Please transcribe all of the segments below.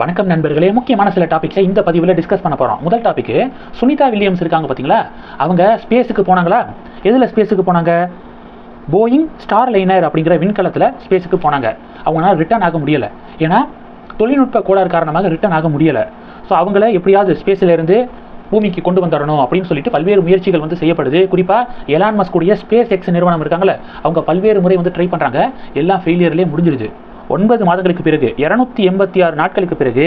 வணக்கம் நண்பர்களே. முக்கியமான சில டாபிக்ஸை இந்த பதிவில் டிஸ்கஸ் பண்ண போகிறோம் முதல் டாபிக் சுனிதா வில்லியம்ஸ் இருக்காங்க பார்த்தீங்களா அவங்க ஸ்பேஸுக்கு போனாங்களா? எதில் ஸ்பேஸுக்கு போனாங்க? போயிங் ஸ்டார் லைனர் அப்படிங்கிற விண்கலத்தில் ஸ்பேஸுக்கு போனாங்க. அவங்களால ரிட்டர்ன் ஆக முடியலை. ஏன்னா தொழில்நுட்ப கோளாறு காரணமாக ரிட்டர்ன் ஆக முடியலை. ஸோ அவங்கள எப்படியாவது ஸ்பேஸில் இருந்து பூமிக்கு கொண்டு வந்துடணும் அப்படின்னு சொல்லிட்டு பல்வேறு முயற்சிகள் வந்து செய்யப்படுது. குறிப்பாக எலான் மஸ்குடைய ஸ்பேஸ் எக்ஸ் நிறுவனம் இருக்காங்களே அவங்க பல்வேறு முறை வந்து ட்ரை பண்ணுறாங்க எல்லாம் ஃபெயிலியர்லேயே முடிஞ்சிருது. ஒன்பது மாதங்களுக்கு பிறகு இரநூத்தி எண்பத்தி ஆறு நாட்களுக்கு பிறகு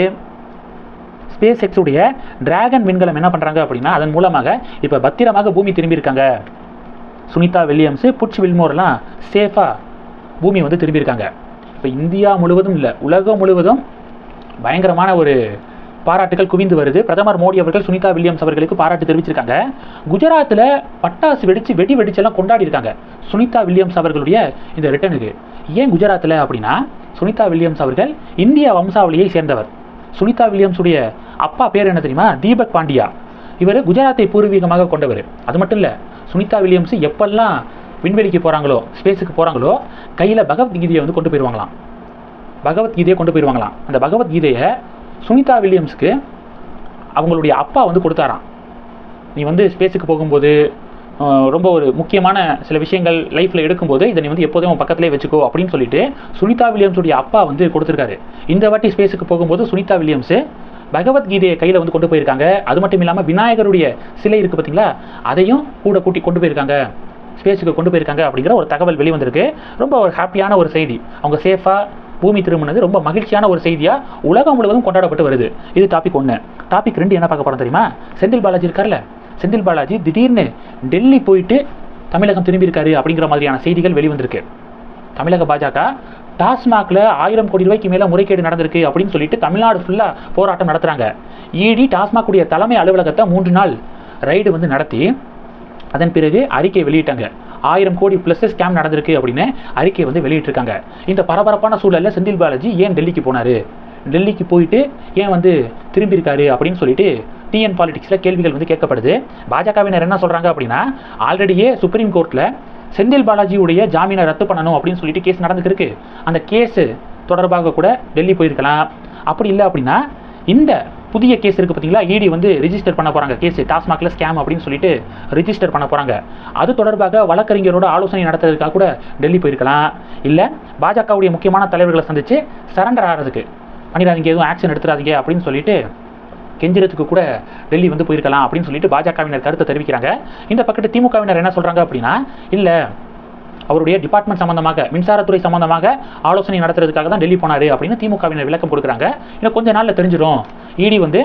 ஸ்பேஸ் எக்ஸுடைய டிராகன் விண்கலம் என்ன பண்ணுறாங்க அப்படின்னா அதன் மூலமாக இப்போ பத்திரமாக பூமி திரும்பியிருக்காங்க. சுனிதா வில்லியம்ஸு புட்ச் வில்மோர்லாம் சேஃபாக பூமி வந்து திரும்பியிருக்காங்க. இப்போ இந்தியா முழுவதும் இல்லை உலகம் முழுவதும் பயங்கரமான ஒரு பாராட்டுகள் குவிந்து வருது. பிரதமர் மோடி அவர்கள் சுனிதா வில்லியம்ஸ் அவர்களுக்கு பாராட்டு தெரிவிச்சிருக்காங்க. குஜராத்தில் பட்டாசு வெடிச்சு வெடி வெடிச்செல்லாம் கொண்டாடி இருக்காங்க சுனிதா வில்லியம்ஸ் அவர்களுடைய இந்த ரிட்டனுக்கு ஏன் குஜராத்தில் அப்படின்னா சுனிதா வில்லியம்ஸ் அவர்கள் இந்திய வம்சாவளியை சேர்ந்தவர். சுனிதா வில்லியம்ஸுடைய அப்பா பேர் என்ன தெரியுமா? தீபக் பாண்டியா. இவர் குஜராத்தை பூர்வீகமாக கொண்டவர். அது மட்டும் இல்லை சுனிதா வில்லியம்ஸ் எப்பெல்லாம் விண்வெளிக்கு போகிறாங்களோ ஸ்பேஸுக்கு போகிறாங்களோ கையில் பகவத்கீதையை வந்து கொண்டு போயிடுவாங்களாம் பகவத்கீதையை கொண்டு போயிடுவாங்களாம் அந்த பகவத்கீதையை சுனிதா வில்லியம்ஸ்க்கு அவங்களுடைய அப்பா வந்து கொடுத்தாராம். நீ வந்து ஸ்பேஸுக்கு போகும்போது ரொம்ப ஒரு முக்கியமான சில விஷயங்கள் லைஃப்பில் எடுக்கும்போது இதை நீ வந்து எப்போதும் உன் பக்கத்திலே வச்சுக்கோ அப்படின்னு சொல்லிட்டு சுனிதா வில்லியம்ஸுடைய அப்பா வந்து கொடுத்துருக்காரு. இந்த வாட்டி ஸ்பேஸுக்கு போகும்போது சுனிதா வில்லியம்ஸு பகவத்கீதையை கையில் வந்து கொண்டு போயிருக்காங்க. அது மட்டும் இல்லாமல் விநாயகருடைய சிலை இருக்குது பார்த்தீங்களா அதையும் கூட கூட்டி கொண்டு போயிருக்காங்க. ஸ்பேஸுக்கு கொண்டு போயிருக்காங்க அப்படிங்கிற ஒரு தகவல் வெளிவந்திருக்கு. ரொம்ப ஒரு ஹாப்பியான ஒரு செய்தி. அவங்க சேஃபாக பூமி திரும்பினது ரொம்ப மகிழ்ச்சியான ஒரு செய்தியாக உலகம் முழுவதும் கொண்டாடப்பட்டு வருது. இது டாபிக் ஒன்று டாபிக் ரெண்டு என்ன பார்க்க போகிறோம் தெரியுமா? செந்தில் பாலாஜி இருக்கார்ல? செந்தில் பாலாஜி திடீர்னு டெல்லி போயிட்டு தமிழகம் திரும்பியிருக்காரு அப்படிங்கிற மாதிரியான செய்திகள் வெளிவந்திருக்கு. தமிழக பாஜக டாஸ்மாகில் ஆயிரம் கோடி ரூபாய்க்கு மேலே முறைகேடு நடந்திருக்கு அப்படின்னு சொல்லிட்டு தமிழ்நாடு ஃபுல்லாக போராட்டம் நடத்துகிறாங்க இடி டாஸ்மாக் உடைய தலைமை அலுவலகத்தை மூன்று நாள் ரைடு வந்து நடத்தி அதன் பிறகு அறிக்கை வெளியிட்டாங்க. ஆயிரம் கோடி ப்ளஸ் ஸ்கேம் நடந்திருக்கு அப்படின்னு அறிக்கை வந்து வெளியிட்டிருக்காங்க. இந்த பரபரப்பான சூழலில் செந்தில் பாலாஜி ஏன் டெல்லிக்கு போனார்? டெல்லிக்கு போயிட்டு ஏன் வந்து திரும்பியிருக்காரு அப்படின்னு சொல்லிட்டு டிஎன் பாலிடிக்ஸில் கேள்விகள் வந்து கேட்கப்படுது. பாஜகவினர் என்ன சொல்கிறாங்க அப்படின்னா ஆல்ரெடியே சுப்ரீம் கோர்ட்டில் செந்தில் பாலாஜியுடைய ஜாமீனை ரத்து பண்ணணும் அப்படின்னு சொல்லிட்டு கேஸ் நடந்துட்டு அந்த கேஸு தொடர்பாக கூட டெல்லி போயிருக்கலாம். அப்படி இல்லை அப்படின்னா இந்த புதிய கேஸ் இருக்குது பார்த்தீங்களா இடி வந்து ரிஜிஸ்டர் பண்ண போகிறாங்க கேஸ் டாஸ்மாகில் ஸ்கேம் அப்படின்னு சொல்லிட்டு ரிஜிஸ்டர் பண்ண போகிறாங்க அது தொடர்பாக வழக்கறிஞரோட ஆலோசனை நடத்துறதுக்காக கூட டெல்லி போயிருக்கலாம். இல்லை பாஜகவுடைய முக்கியமான தலைவர்களை சந்தித்து சரண்டர் ஆகிறதுக்கு பண்ணிடாதீங்க எதுவும் ஆக்ஷன் எடுத்துடாதீங்க அப்படின்னு சொல்லிட்டு கெஞ்சுறதுக்கு கூட டெல்லி வந்து போயிருக்கலாம் அப்படின்னு சொல்லிட்டு பாஜகவினர் கருத்தை தெரிவிக்கிறாங்க. இந்த பக்கத்து திமுகவினர் என்ன சொல்கிறாங்க அப்படின்னா இல்லை அவருடைய டிபார்ட்மெண்ட் சம்பந்தமாக மின்சாரத்துறை சம்பந்தமாக ஆலோசனை நடத்துறதுக்காக தான் டெல்லி போனார் அப்படின்னு திமுகவினர் விளக்கம் கொடுக்குறாங்க. இன்னும் கொஞ்ச நாளில் தெரிஞ்சிடும் இடி வந்து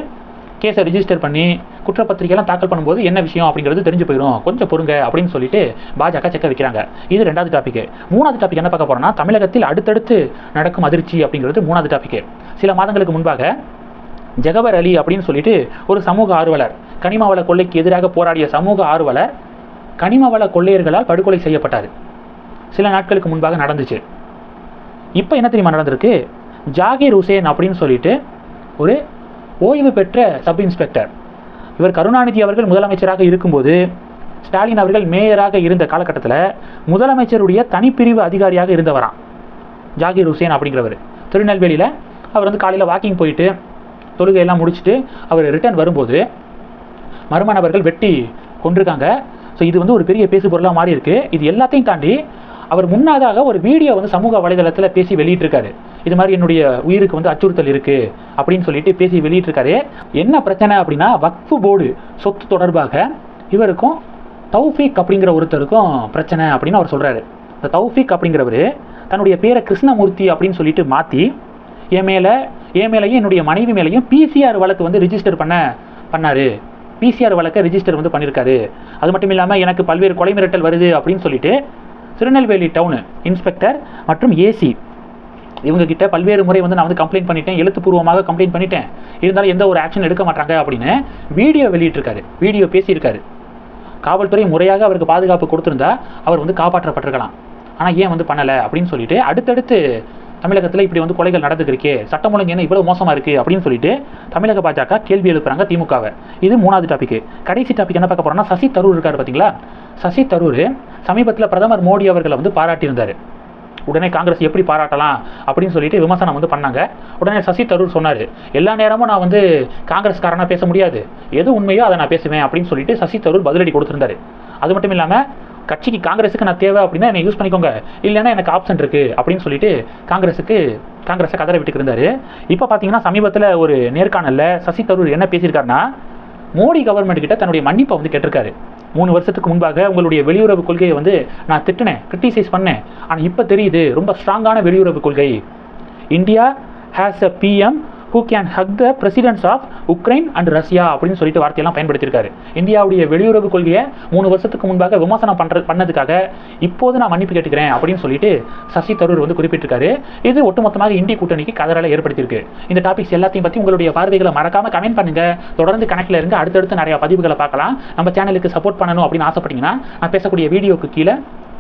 கேஸை ரிஜிஸ்டர் பண்ணி குற்றப்பத்திரிகைலாம் தாக்கல் பண்ணும்போது என்ன விஷயம் அப்படிங்கிறது தெரிஞ்சு போயிடும் கொஞ்சம் பொறுங்க அப்படின்னு சொல்லிட்டு பாஜக செக்க வைக்கிறாங்க. இது ரெண்டாவது டாபிக் மூணாவது டாபிக் என்ன பார்க்க போறோம்னா தமிழகத்தில் அடுத்தடுத்து நடக்கும் அதிர்ச்சி அப்படிங்கிறது மூணாவது டாபிக் சில மாதங்களுக்கு முன்பாக ஜெகபர் அலி அப்படின்னு சொல்லிட்டு ஒரு சமூக ஆர்வலர் கனிமவள கொள்ளைக்கு எதிராக போராடிய சமூக ஆர்வலர் கனிமவள கொள்ளையர்களால் படுகொலை செய்யப்பட்டார். சில நாட்களுக்கு முன்பாக நடந்துச்சு. இப்போ என்ன தெரியுமா நடந்திருக்கு? ஜாகிர் ஹுசேன் அப்படின்னு சொல்லிட்டு ஒரு ஓய்வு பெற்ற சப் இன்ஸ்பெக்டர். இவர் கருணாநிதி அவர்கள் முதலமைச்சராக இருக்கும்போது ஸ்டாலின் அவர்கள் மேயராக இருந்த காலகட்டத்தில் முதலமைச்சருடைய தனிப்பிரிவு அதிகாரியாக இருந்தவராம். ஜாகிர் ஹுசேன் அப்படிங்கிறவர். திருநெல்வேலியில் அவர் வந்து காலையில் வாக்கிங் போயிட்டு தொழுகையெல்லாம் முடிச்சுட்டு அவர் ரிட்டர்ன் வரும்போது மர்ம நபர்கள் வெட்டி கொண்டிருக்காங்க. ஸோ இது வந்து ஒரு பெரிய பேசு பொருளாக மாறி இருக்கு இது எல்லாத்தையும் தாண்டி அவர் முன்னதாக ஒரு வீடியோ வந்து சமூக வலைதளத்தில் பேசி வெளியிட்டிருக்காரு. இது மாதிரி என்னுடைய உயிருக்கு வந்து அச்சுறுத்தல் இருக்கு அப்படின்னு சொல்லிட்டு பேசி வெளியிட்டிருக்காரு. என்ன பிரச்சனை அப்படின்னா வக்ஃபு போர்டு சொத்து தொடர்பாக இவருக்கும் தௌஃபீக் அப்படிங்கிற ஒருத்தருக்கும் பிரச்சனை அப்படின்னு அவர் சொல்கிறாரு இந்த தௌஃபீக் அப்படிங்கிறவர் தன்னுடைய பேரை கிருஷ்ணமூர்த்தி அப்படின்னு சொல்லிட்டு மாற்றி என் மேலே என் மேலேயும் என்னுடைய மனைவி மேலேயும் பிசிஆர் வழக்கு வந்து ரிஜிஸ்டர் பண்ண பண்ணார். பிசிஆர் வழக்கை ரிஜிஸ்டர் வந்து பண்ணியிருக்காரு அது மட்டும் இல்லாமல் எனக்கு பல்வேறு கொலை மிரட்டல் வருது அப்படின்னு சொல்லிட்டு திருநெல்வேலி டவுனு இன்ஸ்பெக்டர் மற்றும் ஏசி இவங்ககிட்ட பல்வேறு முறை வந்து நான் வந்து கம்ப்ளைண்ட் பண்ணிட்டேன். எழுத்துப்பூர்வமாக கம்ப்ளைண்ட் பண்ணிட்டேன். இருந்தாலும் எந்த ஒரு ஆக்ஷன் எடுக்க மாட்டாங்க அப்படின்னு வீடியோ வெளியிட்டிருக்காரு. வீடியோ பேசியிருக்காரு. காவல்துறை முறையாக அவருக்கு பாதுகாப்பு கொடுத்துருந்தா அவர் வந்து காப்பாற்றப்பட்டிருக்கலாம். ஆனால் ஏன் வந்து பண்ணலை அப்படின்னு சொல்லிட்டு அடுத்தடுத்து தமிழகத்தில் இப்படி வந்து கொலைகள் நடந்துக்கிருக்கே சட்டம் ஒழுங்கு என்ன இவ்வளோ மோசமாக இருக்குது அப்படின்னு சொல்லிட்டு தமிழக பாஜக கேள்வி எழுப்புறாங்க திமுகவை. இது மூணாவது டாபிக் கடைசி டாபிக் என்ன பார்க்க போகிறோம்னா சசி தரூர் இருக்கார் பார்த்தீங்களா? சசி தரூர் சமீபத்தில் பிரதமர் மோடி அவர்களை வந்து பாராட்டியிருந்தார். உடனே காங்கிரஸ் எப்படி பாராட்டலாம் அப்படின்னு சொல்லிட்டு விமர்சனம் வந்து பண்ணாங்க. உடனே சசி தரூர் சொன்னார் எல்லா நேரமும் நான் வந்து காங்கிரஸ்காரனாக பேச முடியாது. எது உண்மையோ அதை நான் பேசுவேன் அப்படின்னு சொல்லிட்டு சசி தரூர் பதிலடி கொடுத்துருந்தாரு. அது மட்டும் இல்லாமல் கட்சிக்கு காங்கிரஸுக்கு நான் தேவை அப்படின்னா என்னை யூஸ் பண்ணிக்கோங்க. இல்லைன்னா எனக்கு ஆப்ஷன் இருக்குது அப்படின்னு சொல்லிட்டு காங்கிரஸுக்கு காங்கிரஸை கதற விட்டுக்கு இருந்தார். இப்போ பார்த்தீங்கன்னா சமீபத்தில் ஒரு நேர்காணலில் சசி தரூர் என்ன பேசியிருக்காருன்னா மோடி கவர்மெண்ட் கிட்ட தன்னுடைய மன்னிப்பை வந்து கேட்டிருக்காரு. மூணு வருஷத்துக்கு முன்பாக உங்களுடைய வெளியுறவு கொள்கையை வந்து நான் திட்டினேன் கிரிட்டிசைஸ் பண்ணேன். ஆனால் இப்போ தெரியுது ரொம்ப ஸ்ட்ராங்கான வெளியுறவு கொள்கை. India has a PM who can hug the presidents of Ukraine and Russia அப்படின்னு சொல்லிட்டு வார்த்தையெல்லாம் பயன்படுத்தியிருக்காரு. இந்தியாவுடைய வெளியுறவு கொள்கையை மூணு வருஷத்துக்கு முன்பாக விமர்சனம் பண்ணுற பண்ணதுக்காக இப்போது நான் மன்னிப்பு கேட்டுக்கிறேன் அப்படின்னு சொல்லிட்டு சசி தரூர் வந்து குறிப்பிட்டிருக்காரு. இது ஒட்டுமொத்தமாக இந்திய கூட்டணிக்கு கதறலை ஏற்படுத்தியிருக்கு. இந்த டாபிக்ஸ் எல்லாத்தையும் பற்றி உங்களுடைய பார்வைகளை மறக்காம கமெண்ட் பண்ணுங்க. தொடர்ந்து கணக்கில் இருந்து அடுத்தடுத்து நிறைய பதிவுகளை பார்க்கலாம். நம்ம சேனலுக்கு சப்போர்ட் பண்ணணும் அப்படின்னு ஆசைப்பட்டீங்கன்னா நான் பேசக்கூடிய வீடியோக்கு கீழே